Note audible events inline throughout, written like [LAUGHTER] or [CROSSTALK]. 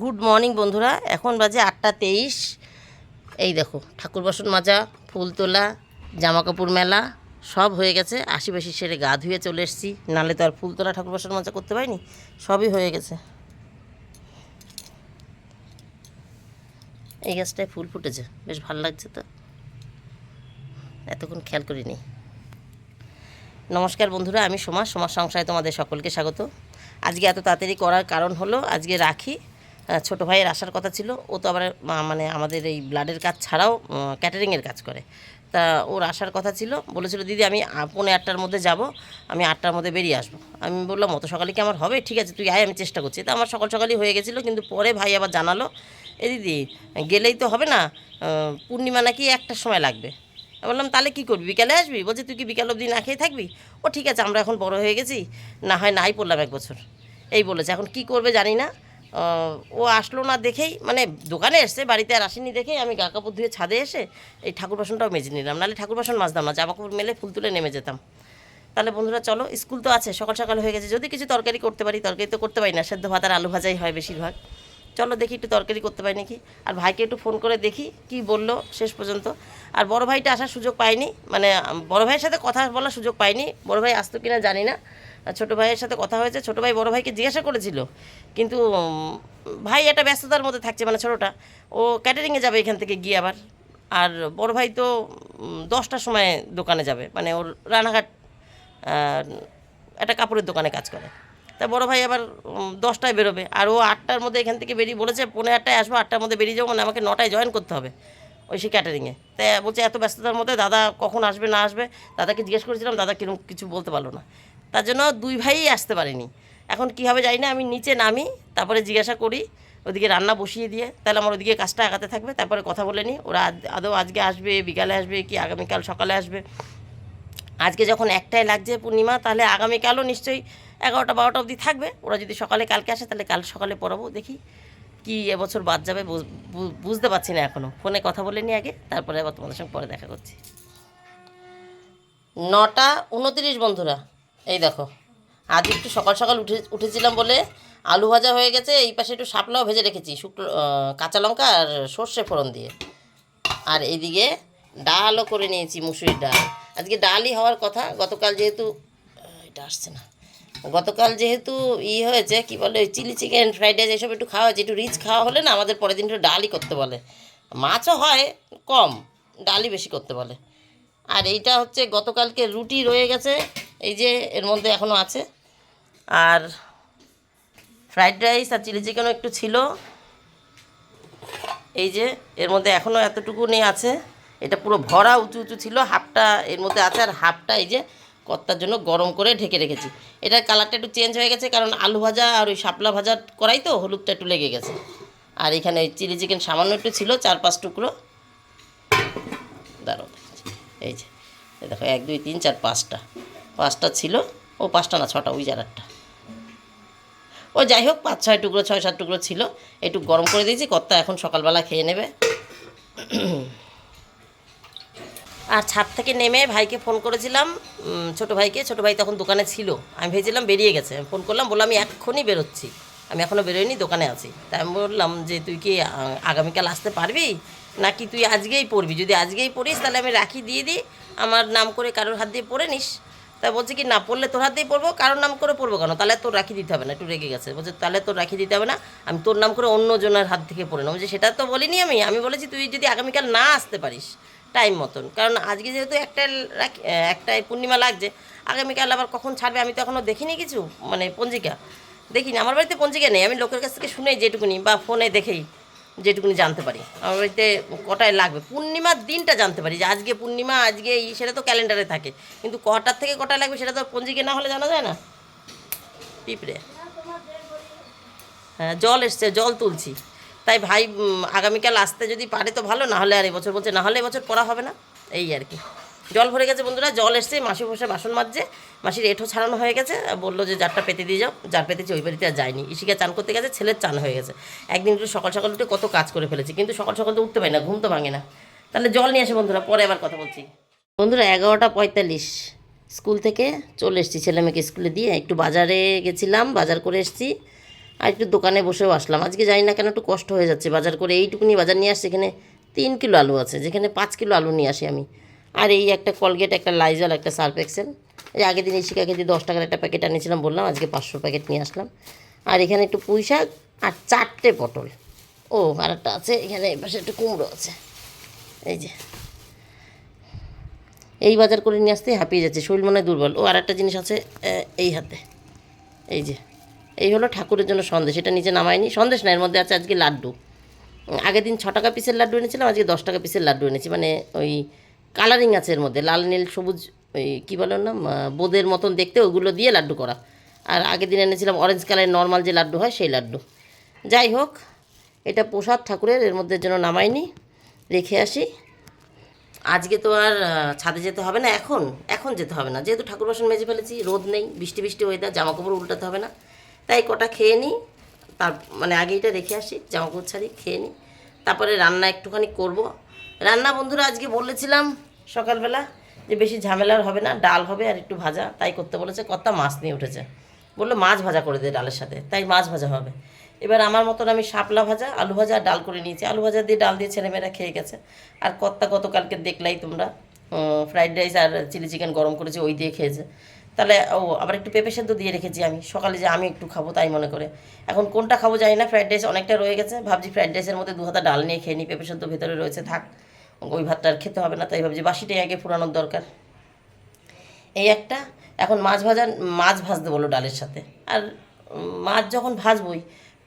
Good morning বন্ধুরা। এখন বাজে আটটা তেইশ। এই দেখো, ঠাকুর বাসন মাজা, ফুল তোলা জামা কাপড় মেলা, সব হয়ে গেছে। আশিপাশি সেরে গা ধুয়ে চলে এসেছি। নালে তো আর ফুল তোলা, ঠাকুর বাসন মাজা করতে পারিনি। সবই হয়ে গেছে। এই গাছটায় ফুল ফুটেছে। বেশ ভালো লাগছে তো। এতক্ষণ খেয়াল করিনি। নমস্কার বন্ধুরা, আমি সমাজ সমাজ সংসারে তোমাদের সকলকে স্বাগত। আজকে এত তাড়াতাড়ি করার কারণ হলো, আজকে রাখি। ছোট ভাইয়ের আসার কথা ছিল। ও তো আবার মানে আমাদের এই ব্লাডের কাজ ছাড়াও ক্যাটারিংয়ের কাজ করে। তা ওর আসার কথা ছিল। বলেছিল, দিদি, আমি পৌনে আটটার মধ্যে যাব। আমি আটটার মধ্যে বেরিয়ে আসব। আমি বললাম, অত সকালে কি আমার হবে? ঠিক আছে, তুই আয়, আমি চেষ্টা করছি। তা আমার সকাল সকালই হয়ে গেছিল, কিন্তু পরে ভাই আবার জানালো, এ দিদি, গেলেই তো হবে না পূর্ণিমা নাকি একটার সময় লাগবে। বললাম, তাহলে কী করবি? বিকালে আসবি? বলছে, তুই কি বিকাল অবধি না খেয়ে থাকবি? ও, ঠিক আছে, আমরা এখন বড় হয়ে গেছি। না হয় নাই পড়লাম এক বছর। এই বলেছে। এখন কি করবে জানি না। ও আসলো না দেখেই মানে দোকানে এসছে, বাড়িতে আর আসেনি দেখেই আমি গা কাপড় ধুয়ে ছাদে এসে এই ঠাকুর বাসনটাও মেজে নিলাম। নাহলে ঠাকুর বাসন মাজতাম না, জামা কাপড় মেলে ফুল তুলে নেমে যেতাম। তাহলে বন্ধুরা চলো, স্কুল তো আছে, সকাল সকাল হয়ে গেছে। যদি কিছু তরকারি করতে পারি, তরকারি তো করতে পারি না, সেদ্ধ ভাত আর আলু ভাজাই হয় বেশিরভাগ। চলো দেখি একটু তরকারি করতে পারি নাকি। আর ভাইকে একটু ফোন করে দেখি কি বলল শেষ পর্যন্ত। আর বড় ভাইটা আসার সুযোগ পাইনি মানে বড় ভাইয়ের সাথে কথা বলার সুযোগ পাইনি বড় ভাই আসতো কিনা জানি না। ছোটো ভাইয়ের সাথে কথা হয়েছে, ছোটো ভাই বড় ভাইকে জিজ্ঞাসা করেছিল। কিন্তু ভাই একটা ব্যস্ততার মধ্যে থাকছে মানে ছোটোটা। ও ক্যাটারিংয়ে যাবে এখান থেকে গিয়ে আবার। আর বড় ভাই তো দশটার সময় দোকানে যাবে। মানে ওর রানাঘাট একটা কাপড়ের দোকানে কাজ করে। তা বড় ভাই আবার দশটায় বেরোবে। আর ও আটটার মধ্যে এখান থেকে বেরিয়ে বলেছে, পৌনে আটটায় আসব, আটটার মধ্যে বেরিয়ে যাব মানে আমাকে নটায় জয়েন করতে হবে। ওই সেই ক্যাটারিংয়ে তাই বলছে, এত ব্যস্ততার মধ্যে দাদা কখন আসবে, না আসবে? দাদাকে জিজ্ঞেস করেছিলাম, দাদা কীরকম কিছু বলতে পারল না। তার জন্য দুই ভাইই আসতে পারেনি। এখন কী হবে জানি না, আমি নিচে নামি, তারপরে জিজ্ঞাসা করি, ওদিকে রান্না বসিয়ে দিয়ে, তাহলে আমার ওদিকে কাজটা আগাতে থাকবে, তারপরে কথা বলে নিই। ওরা আদ- আজকে আসবে, বিকালে আসবে কি, আগামীকাল সকালে আসবে। আজকে যখন একটাই লাগছে পূর্ণিমা, তাহলে আগামীকালও নিশ্চয়ই এগারোটা বারোটা অবধি থাকবে। ওরা যদি সকালে কালকে আসে, তাহলে কাল সকালে পড়াবো, দেখি কি এবছর বাদ যাবে, বুঝ- বুঝতে পারছি না এখনও ফোনে কথা বলে নি আগে, তারপরে আবার তোমাদের সঙ্গে পরে দেখা করছি। নটা উনতিরিশ বন্ধুরা। এই দেখো। আজ একটু সকাল সকাল উঠে উঠেছিলাম বলে আলু ভাজা হয়ে গেছে, এই পাশে একটু শাপলাও ভেজে রেখেছি শুকনো কাঁচা লঙ্কা আর সর্ষে ফোড়ন দিয়ে। আর এইদিকে ডালও করে নিয়েছি, মুসুরির ডাল। আজকে ডালই হওয়ার কথা, গতকাল যেহেতু এটা আসছে না। গতকাল যেহেতু ই হয়েছে, কি বলে ওই চিলি চিকেন, ফ্রাইড রাইস এসব একটু খাওয়া হয়েছে, একটু রিচ খাওয়া হলে না আমাদের পরের দিন একটু ডালই করতে বলে। মাছও হয়, কম, ডালই বেশি করতে বলে। আর এইটা হচ্ছে গতকালকে রুটি রয়ে গেছে এই যে এর মধ্যে এখনও আছে। আর ফ্রাইড রাইস আর চিলি চিকেনও একটু ছিল। এই যে এর মধ্যে এখনও এতটুকু নেই আছে। এটা পুরো ভরা উঁচু উঁচু ছিল, হাফটা এর মধ্যে আছে আর হাফটা এই যে কর্তার জন্য গরম করে ঢেকে রেখেছি। এটার কালারটা একটু চেঞ্জ হয়ে গেছে কারণ আলু ভাজা আর ওই শাপলা ভাজা করাই তো, হলুদটা একটু লেগে গেছে। আর এখানে চিলি চিকেন সামান্য একটু ছিল, চার পাঁচ টুকরো। দাঁড়ো এই যে দেখো, এক, দুই, তিন, চার, পাঁচটা। পাঁচটা ছিল, ও পাঁচটা না, ছটা, ওই চারারটা ও যাই হোক, পাঁচ, ছয় টুকরো, ছয়, সাত টুকরো ছিল। একটু গরম করে দিয়েছি, কর্তা এখন সকালবেলা খেয়ে নেবে। আর ছাদ থেকে নেমে ভাইকে ফোন করেছিলাম ছোট ভাইকে। ছোট ভাই তখন দোকানে ছিল। আমি ভেবেছিলাম বেরিয়ে গেছে। ফোন করলাম, বললাম, আমি এক্ষুনি বেরোচ্ছি। আমি এখনও বেরোইনি, দোকানে আছি। তাই আমি বললাম যে, তুই কি আগামীকাল আসতে পারবি? নাকি তুই আজকেই পড়বি? যদি আজকেই পড়িস, তাহলে আমি রাখি, দিয়ে দিই। আমার নাম করে কারোর হাত দিয়ে পড়ে নিস। তা বলছে কি, না, পড়লে তোর হাত দিয়ে পড়ব, কারোর নাম করে পড়ব কেন? তাহলে তোর রাখি দিতে হবে না। একটু রেগে গেছে। বলছে, তাহলে তোর রাখি দিতে হবে না, আমি তোর নাম করে অন্য জনের হাত থেকে পড়ে নেব। যে সেটা তো বলিনি আমি আমি বলেছি তুই যদি আগামীকাল না আসতে পারিস, টাইম মতন। কারণ আজকে যেহেতু একটা রাখি একটাই পূর্ণিমা লাগছে, আগামীকাল আবার কখন ছাড়বে আমি তো এখনও দেখিনি কিছু মানে পঞ্জিকা। দেখিনি, আমার বাড়িতে পঞ্জিকা নেই, আমি লোকের কাছ থেকে শুনেই যেটুকুনি বা ফোনে দেখেই। যেটুকুনি জানতে পারি। আমার বাড়িতে কটায় লাগবে? পূর্ণিমার দিনটা জানতে পারি যে আজকে পূর্ণিমা, আজকে এই সেটা তো ক্যালেন্ডারে থাকে। কিন্তু কটার থেকে কটায় লাগবে সেটা তো পঞ্জিকে না হলে জানা যায় না? পিঁপড়ে। হ্যাঁ জল এসছে, জল তুলছি। তাই ভাই আগামীকাল আসতে যদি পারে তো ভালো না হলে আর এবছর বলছে না হলে এবছর পড়া হবে না। এই আর কি। জল ভরে গেছে বন্ধুরা, জল এসছে, মাসি বসে বাসন মাজছে মাসির এঁঠো ছাড়ানো হয়ে গেছে, বলল যে জারটা পেতে দিয়ে যাও, জার পেতেছি ওই বাড়িতে আর যায়নি। ইশিকা চান করতে গেছে ছেলের চান হয়ে গেছে। একদিন একটু সকাল সকাল উঠে কত কাজ করে ফেলেছি, কিন্তু সকাল সকাল তো উঠতে পারি না, ঘুম তো ভাঙে না। তাহলে জল নিয়ে আসে বন্ধুরা, পরে আবার কথা বলছি। বন্ধুরা, এগারোটা পঁয়তাল্লিশ, স্কুল থেকে চলে এসেছি, ছেলে মেয়েকে স্কুলে দিয়ে একটু বাজারে গেছিলাম, বাজার করে এসেছি, আর একটু দোকানে বসেও আসলাম। আজকে জানি না কেন একটু কষ্ট হয়ে যাচ্ছে, বাজার করে এইটুকুনি বাজার নিয়ে আসছে, এখানে তিন কিলো আলু আছে, যেখানে পাঁচ কিলো আলু নিয়ে আসি আমি। আর এই একটা কলগেট একটা লাইজল একটা সার্ফ এক্সেল এই আগের দিন শিকাকে যে দশ টাকার একটা প্যাকেট আনিয়েছিলাম, বললাম আজকে পাঁচশো প্যাকেট নিয়ে আসলাম। আর এখানে একটু পুঁই শাক আর চারটে পটল। ও, আর একটা আছে, এখানে এই পাশে একটু কুমড়ো আছে। এই যে। এই বাজার করে নিয়ে আসতে হাঁপিয়ে যাচ্ছে, শরীর মনে হয় দুর্বল। ও, আর একটা জিনিস আছে এই হাতে। এই যে। এই হলো ঠাকুরের জন্য সন্দেশ, এটা নিচে নামায়নি। সন্দেশ না, এর মধ্যে আছে আজকে লাড্ডু। আগের দিন ছ টাকা পিসের লাড্ডু এনেছিলাম, আজকে দশ টাকা পিসের লাড্ডু এনেছি। মানে ওই কালারিং আছে এর মধ্যে, লাল, নীল, সবুজ, ওই কী বলেন না বোঁদের মতন দেখতে ওগুলো দিয়ে লাড্ডু করা। আর আগের দিন এনেছিলাম অরেঞ্জ কালারের নর্মাল যে লাড্ডু হয় সেই লাড্ডু। যাই হোক, এটা প্রসাদ ঠাকুরের, এর মধ্যে যেন নামাইনি, রেখে আসি। আজকে তো আর ছাদে যেতে হবে না, এখন এখন যেতে হবে না। যেহেতু ঠাকুর বাসন মেজে ফেলেছি, রোদ নেই, বৃষ্টি বৃষ্টি ওয়েদার জামা কাপড় উল্টাতে হবে না। তাই কটা খেয়ে নিই তার মানে আগে এটা রেখে আসি জামা কাপড় ছাড়ি খেয়ে নিই তারপরে রান্না একটুখানি করব। রান্না বন্ধুরা, আজকে বলেছিলাম সকালবেলা যে বেশি ঝামেলার হবে না, ডাল হবে আর একটু ভাজা, তাই করতে বলেছে, কর্তা মাছ নিয়ে উঠেছে। বলল, মাছ ভাজা করে দে ডালের সাথে, তাই মাছ ভাজা হবে। এবার আমার মতন আমি শাপলা ভাজা, আলু ভাজা আর ডাল করে নিয়েছি। আলু ভাজা দিয়ে ডাল দিয়ে ছেলেমেয়েরা খেয়ে গেছে। আর কর্তা গতকালকে দেখলাই তোমরা ফ্রাইড রাইস আর চিলি চিকেন গরম করেছে, ওই দিয়ে খেয়েছে। তাহলে, ও, আবার একটু পেঁপে সেদ্ধ দিয়ে রেখেছি আমি। সকালে যে আমি একটু খাব তাই মনে করে। এখন কোনটা খাব জানি না, ফ্রাইড রাইস অনেকটা রয়ে গেছে। ভাবছি ফ্রাইড রাইসের মধ্যে দু হাতা ডাল নিয়ে খেয়ে নিই পেঁপে সেদ্ধ ভেতরে রয়েছে, থাক। ওই ভাতটা আর খেতে হবে না, তাই ভাবছি বাসিটাই আগে ফুরানোর দরকার। এই একটা, এখন মাছ ভাজা, মাছ ভাজতে বলো ডালের সাথে। আর মাছ যখন ভাজবই,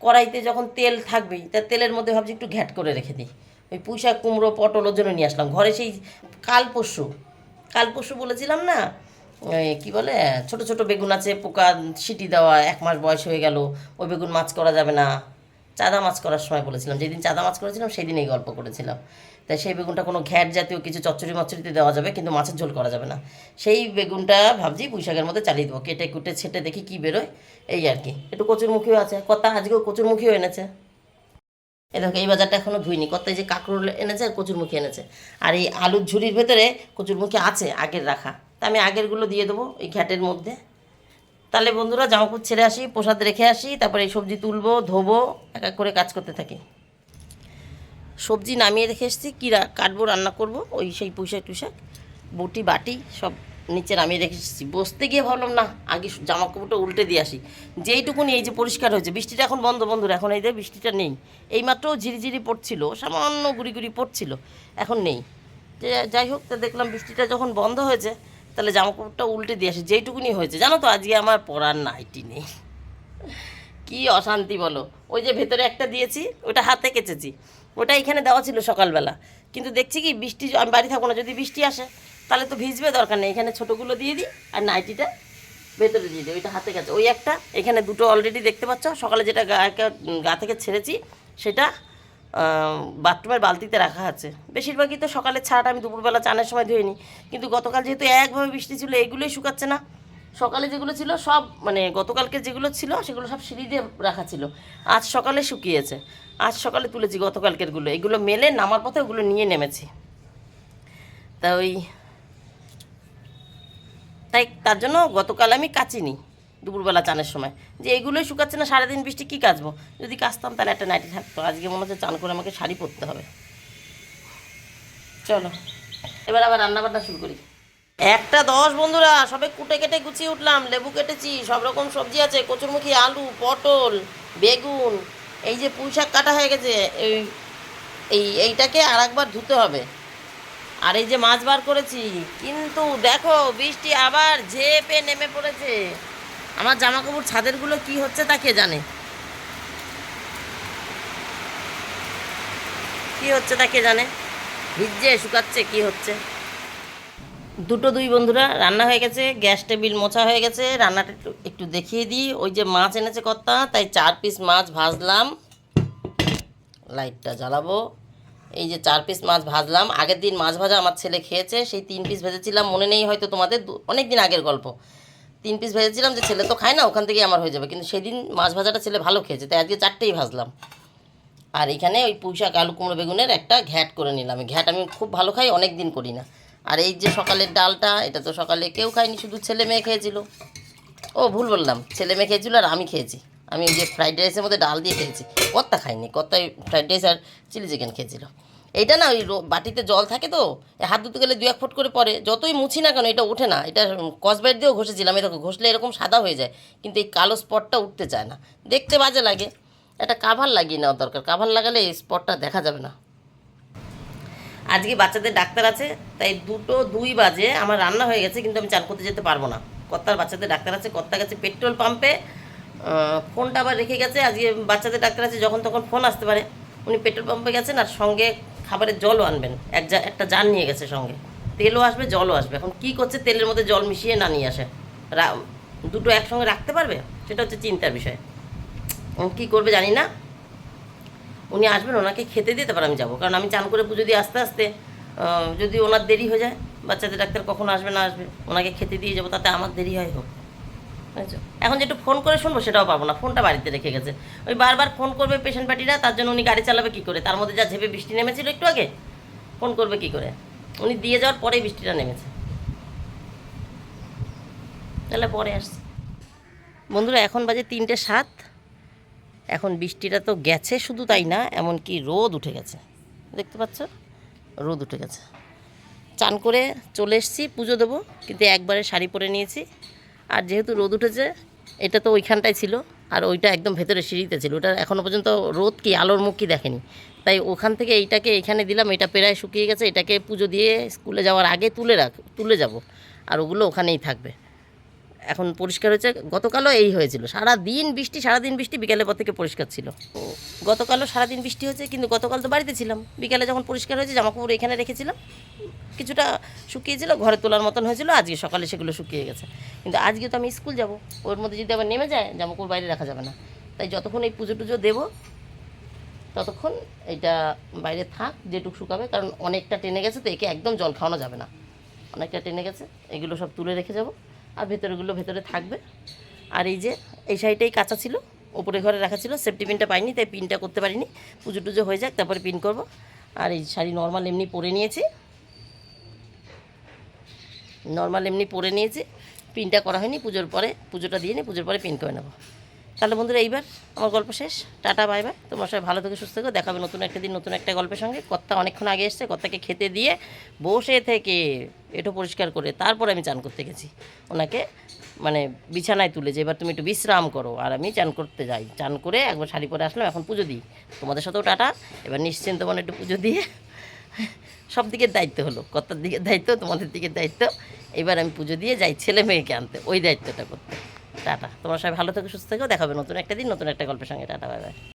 কড়াইতে যখন তেল থাকবেই, তা তেলের মধ্যে ভাবছি একটু ঘ্যাট করে রেখে দিই। ওই পুঁইশাক, কুমড়ো, পটল ওর জন্য নিয়ে আসলাম। ঘরে সেই কাল পরশু কাল পরশু বলেছিলাম না কী বলে, ছোট ছোট বেগুন আছে, পোকা, সিটি দেওয়া, এক মাস বয়স হয়ে গেল, ওই বেগুন মাছ করা যাবে না। চাঁদা মাছ করার সময় বলেছিলাম, যেদিন চাঁদা মাছ করেছিলাম সেই দিন এই গল্প করেছিলাম। তাই সেই বেগুনটা কোনো ঘ্যাট জাতীয় কিছু চচ্চড়ি মচ্চড়িতে দেওয়া যাবে, কিন্তু মাছের ঝোল করা যাবে না। সেই বেগুনটা ভাবছি পুঁইশাকের মধ্যে চালিয়ে দেবো। কেটে কুটে ছেটে দেখি কী বেরোয়, এই আর কি। একটু কচুরমুখীও আছে। কতা আজকেও কচুরমুখীও এনেছে। এ দেখো, এই বাজারটা এখনও ধুইনি। কত যে কাঁকরোল এনেছে আর কচুরমুখী এনেছে। আর এই আলুর ঝুড়ির ভেতরে কচুরমুখী আছে আগের রাখা। তা আমি আগেরগুলো দিয়ে দেবো এই ঘ্যাটের মধ্যে। তাহলে বন্ধুরা, জামাকাপড় ছেড়ে আসি, প্রসাদ রেখে আসি, তারপরে এই সবজি তুলবো, ধোবো, এক এক করে কাজ করতে থাকি। সবজি নামিয়ে রেখে এসেছি, কী রা- কাটবো, রান্না করব, ওই সেই পুঁইশাক টুইশাক, বটি, বাটি, সব নিচে নামিয়ে রেখে এসেছি। বসতে গিয়ে ভাবলাম, না, আগে জামা কাপড়টা উল্টে দিয়ে আসি। যেইটুকুনি এই যে পরিষ্কার হয়েছে, বৃষ্টিটা এখন বন্ধ বন্ধুরা এখন এই যে বৃষ্টিটা নেই। এইমাত্র ঝিরিঝিরি পড়ছিল, সামান্য গুড়ি গুড়ি পড়ছিল, এখন নেই। যে, যাই হোক, তা দেখলাম বৃষ্টিটা যখন বন্ধ হয়েছে, তাহলে জামা কাপড়টা উল্টে দিয়ে আসি। যেইটুকুনি হয়েছে, জানো তো, আজকে আমার পরার নাইটি নেই। কি অশান্তি বলো। ওই যে ভেতরে একটা দিয়েছি ওটা হাতে কেচেছি। ওটা এখানে দেওয়া ছিল সকালবেলা। কিন্তু দেখছি কি বৃষ্টি আমি বাড়ি থাকব না, যদি বৃষ্টি আসে, তাহলে তো ভিজবে দরকার নেই। এখানে ছোটোগুলো দিয়ে দিই আর নাইটিটা ভেতরে দিয়ে দিই, ওইটা হাতে কাছে। ওই একটা, এখানে দুটো অলরেডি দেখতে পাচ্ছ। সকালে যেটা গা গা থেকে ছেড়েছি, সেটা বাথরুমের বালতিতে রাখা আছে। বেশিরভাগই তো সকালে ছাড়াটা আমি দুপুরবেলা চানের সময় ধুয়ে নিই কিন্তু গতকাল যেহেতু একভাবে বৃষ্টি ছিল, এগুলোই শুকাচ্ছে না। সকালে যেগুলো ছিল সব মানে গতকালকে যেগুলো ছিল, সেগুলো সব সিঁড়ি দিয়ে রাখা ছিল। আজ সকালে শুকিয়েছে। আজ সকালে তুলেছি গতকালকেরগুলো। এগুলো মেলে নামার পথে ওগুলো নিয়ে নেমেছি। তা ওই, তাই তার জন্য গতকাল আমি কাচিনি দুপুরবেলা চানের সময়। যে এগুলোই শুকাচ্ছে না, সারাদিন বৃষ্টি কী কাচবো? যদি কাচতাম তাহলে একটা নাইটি থাকতো। আজকে মনে হচ্ছে চান করে আমাকে শাড়ি পরতে হবে। চলো, এবার আবার রান্নাবান্না শুরু করি। একটা দশ বন্ধুরা, সবে কুটে কেটে গুছিয়ে উঠলাম, লেবু কেটেছি, সব রকম সবজি আছে, কচুরমুখী আলু, পটল, বেগুন, এই যে পুঁই শাক কাটা হয়ে গেছে, এই এই, এইটাকে আর একবার ধুতে হবে। আর এই যে মাছ বার করেছি, কিন্তু দেখো বৃষ্টি আবার ঝেপে নেমে পড়েছে। আমার জামা কাপড় ছাদেরগুলো কি হচ্ছে তা কে জানে? কি হচ্ছে তা কে জানে? ভিজছে, শুকাচ্ছে, কি হচ্ছে? দুটো দুই বন্ধুরা, রান্না হয়ে গেছে, গ্যাস টেবিল মোছা হয়ে গেছে, রান্নাটা একটু একটু দেখিয়ে দিই। ওই যে মাছ এনেছে কর্তা, তাই চার পিস মাছ ভাজলাম। লাইটটা জ্বালাবো। এই যে চার পিস মাছ ভাজলাম। আগের দিন মাছ ভাজা আমার ছেলে খেয়েছে, সেই তিন পিস ভেজেছিলাম। মনে নেই হয়তো তোমাদের অনেক দিন আগের গল্প। তিন পিস ভেজেছিলাম যে ছেলে তো খায় না, ওখান থেকেই আমার হয়ে যাবে। কিন্তু সেদিন মাছ ভাজাটা ছেলে ভালো খেয়েছে, তাই আজকে চারটেই ভাজলাম। আর এখানে ওই পুঁইশাক, আলু কুমড়ো বেগুনের একটা ঘ্যাট করে নিলাম। ঘ্যাট আমি খুব ভালো খাই, অনেক দিন করি না। আর এই যে সকালের ডালটা, এটা তো সকালে কেউ খায়নি, শুধু ছেলে মেয়ে খেয়েছিল। ও ভুল বললাম, ছেলে মেয়ে খেয়েছিল আর আমি খেয়েছি। আমি যে ফ্রাইড রাইসের মধ্যে ডাল দিয়ে খেয়েছি। কত্তা খাইনি কত্তাই ফ্রাইড রাইস আর চিলি চিকেন খেয়েছিল। এইটা না ওই বাটিতে জল থাকে তো হাত ধুতে গেলে দু এক ফুট করে পড়ে। যতই মুছি না কেন, এটা ওঠে না। এটা কসবাইট দিয়েও ঘষেছিলাম। এরকম ঘষলে এরকম সাদা হয়ে যায়, কিন্তু এই কালো স্পটটা উঠতে চায় না। দেখতে বাজে লাগে। একটা কাভার লাগিয়ে নেওয়া দরকার। কাভার লাগালে এই স্পটটা দেখা যাবে না। আজকে বাচ্চাদের ডাক্তার আছে, তাই দুটো দুই বাজে আমার রান্না হয়ে গেছে, কিন্তু আমি চান করতে যেতে পারব না। কর্তার বাচ্চাদের ডাক্তার আছে, কর্তা গেছে পেট্রোল পাম্পে ফোনটা আবার রেখে গেছে, আজকে বাচ্চাদের ডাক্তার আছে, যখন তখন ফোন আসতে পারে। উনি পেট্রোল পাম্পে গেছেন আর সঙ্গে খাবারের জলও আনবেন, এক একটা জার নিয়ে গেছে সঙ্গে। তেলও আসবে, জলও আসবে। এখন কি করছে, তেলের মধ্যে জল মিশিয়ে না নিয়ে আসে। দুটো একসঙ্গে রাখতে পারবে? সেটা হচ্ছে চিন্তার বিষয়। কী করবে জানি না। উনি আসবেন, ওনাকে খেতে দিয়ে তারপর আমি যাব। কারণ আমি চান করে পুজো দিয়ে আস্তে আস্তে যদি ওনার দেরি হয়ে যায়, বাচ্চাদের ডাক্তার কখন আসবে, না আসবে, ওনাকে খেতে দিয়ে যাব, তাতে আমার দেরি হয় হোক? এখন যে একটু ফোন করে শুনব, সেটাও পাবো না, ফোনটা বাড়িতে রেখে গেছে। ওই বারবার ফোন করবে পেশেন্ট পার্টিরা, তার জন্য উনি গাড়ি চালাবে কী করে? তার মধ্যে যা ঝেপে বৃষ্টি নেমেছিল একটু আগে, ফোন করবে কী করে? উনি দিয়ে যাওয়ার পরেই বৃষ্টিটা নেমেছে। তাহলে পরে আসছে। বন্ধুরা, এখন বাজে তিনটে সাত। এখন বৃষ্টিটা তো গেছে শুধু তাই না, এমনকি রোদ উঠে গেছে। দেখতে পাচ্ছ? রোদ উঠে গেছে। চান করে চলে এসেছি, পুজো দেবো, কিন্তু একবারে শাড়ি পরে নিয়েছি। আর যেহেতু রোদ উঠেছে, এটা তো ওইখানটাই ছিল, আর ওইটা একদম ভেতরে সিঁড়িতে ছিল। ওটা এখনও পর্যন্ত রোদ কি, আলোর মুখ কি দেখেনি। তাই ওখান থেকে এইটাকে এইখানে দিলাম, এটা প্রায় শুকিয়ে গেছে, এটাকে পুজো দিয়ে স্কুলে যাওয়ার আগে তুলে রাখ, তুলে যাব, আর ওগুলো ওখানেই থাকবে। এখন পরিষ্কার হয়েছে, গতকালও এই হয়েছিল। সারা দিন বৃষ্টি সারা দিন বৃষ্টি বিকেলের পর থেকে পরিষ্কার ছিল। গতকালও সারাদিন বৃষ্টি হয়েছে, কিন্তু গতকাল তো বাড়িতে ছিলাম। বিকেলে যখন পরিষ্কার হয়েছে, জামাকাপড় এখানে রেখেছিলাম। কিছুটা শুকিয়েছিল, ঘরে তোলার মতন হয়েছিল, আজকে সকালে সেগুলো শুকিয়ে গেছে। কিন্তু আজকে তো আমি স্কুল যাব, ওর মধ্যে যদি আবার নেমে যায়, জামাকাপড় বাইরে রাখা যাবে না। তাই যতক্ষণ এই পুজো টুজো দেবো, ততক্ষণ এটা বাইরে থাক, যেটুক শুকাবে, কারণ অনেকটা টেনে গেছে তো, একে একদম জল খাওয়ানো যাবে না। অনেকটা টেনে গেছে, এগুলো সব তুলে রেখে যাব। আর ভেতরেগুলো ভেতরে থাকবে। আর এই যে, এই সাইডটাই কাঁচা ছিল, ওপরে ঘরে রাখা ছিল সেফটি পিনটা পাইনি, তাই পিনটা করতে পারিনি। পুজো টুজো হয়ে যাক, তারপরে পিন করব। আর এই শাড়ি নর্মাল এমনি পরে নিয়েছি। নর্মাল এমনি পরে নিয়েছি। পিনটা করা হয়নি, পুজোর পরে, পুজোটা দিয়ে নিই পুজোর পরে পিন করে নেব। তাহলে বন্ধুরা, এইবার আমার গল্প শেষ। টাটা বাই বাই তোমার সবাই ভালো থেকে, সুস্থ থেকো। দেখাবে নতুন একটা দিন, নতুন একটা গল্পের সঙ্গে। কর্তা অনেকক্ষণ আগে এসছে, কর্তাকে খেতে দিয়ে বসে থেকে। এটো পরিষ্কার করে তারপরে আমি চান করতে গেছি। ওনাকে মানে বিছানায় তুলে যে, এবার তুমি একটু বিশ্রাম করো। আর আমি চান করতে যাই। চান করে একবার শাড়ি পরে আসলাম, এখন পুজো দিই। তোমাদের সাথেও টাটা। এবার নিশ্চিন্ত মনে একটু পুজো দিয়ে [LAUGHS] সব দিকের দায়িত্ব হলো। কর্তার দিকের দায়িত্ব, তোমাদের দিকের দায়িত্ব। এবার আমি পুজো দিয়ে যাই ছেলে মেয়েকে আনতে, ওই দায়িত্বটা করতে। টাটা। তোমরা সবাই ভালো থেকে, সুস্থ থেকেও দেখাবে নতুন একটা দিন, নতুন একটা গল্পের সঙ্গে। Tata, bye bye.